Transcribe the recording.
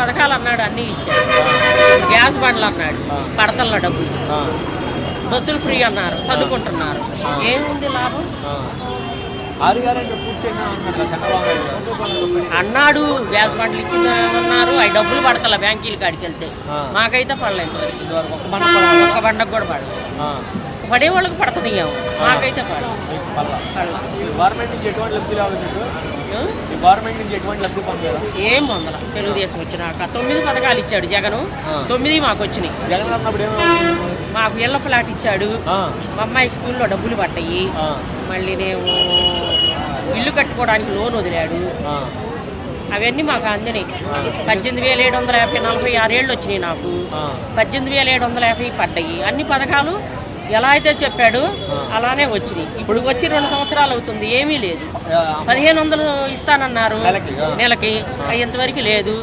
పథకాలు అన్నాడు అన్నీ ఇచ్చాడు. గ్యాస్ బండ్లు అన్నాడు పడతల డబ్బులు. బస్సులు ఫ్రీ అన్నారు చదువుకుంటున్నారు. ఏముంది లాభం. అన్నాడు గ్యాస్ బండ్లు ఇచ్చినారు అవి డబ్బులు పడతల బ్యాంకీల కాడికి వెళ్తే. మాకైతే పడలేదు. ఒక్క బండకు కూడా పడలేదు. పడే వాళ్ళకి పడుతున్నాయేమో మాకైతే పడదు గవర్నమెంట్ నుంచి ఎటువంటి లబ్ధి పొందారు? ఏం వందల తెలుగుదేశం వచ్చినాక తొమ్మిది పథకాలు ఇచ్చాడు జగను. తొమ్మిది మాకు వచ్చినాయి. జగన్ అన్నప్పుడు మాకు ఇళ్ళ ఫ్లాట్ ఇచ్చాడు. మా అమ్మాయి స్కూల్లో డబ్బులు పడ్డాయి. మళ్ళీ నేను ఇల్లు కట్టుకోవడానికి లోన్ వదిలాడు. అవన్నీ మాకు అందినాయి. పద్దెనిమిది వేల ఏడు వందల యాభై నలభై ఆరేళ్ళు వచ్చినాయి నాకు. పద్దెనిమిది వేల ఏడు వందల యాభై పడ్డాయి. అన్ని పథకాలు ఎలా అయితే చెప్పాడు అలానే వచ్చినాయి. ఇప్పుడు వచ్చి రెండు సంవత్సరాలు అవుతుంది ఏమీ లేదు. పదిహేను వందలు ఇస్తానన్నారు. నెలకి, ఇంతవరకు లేదు.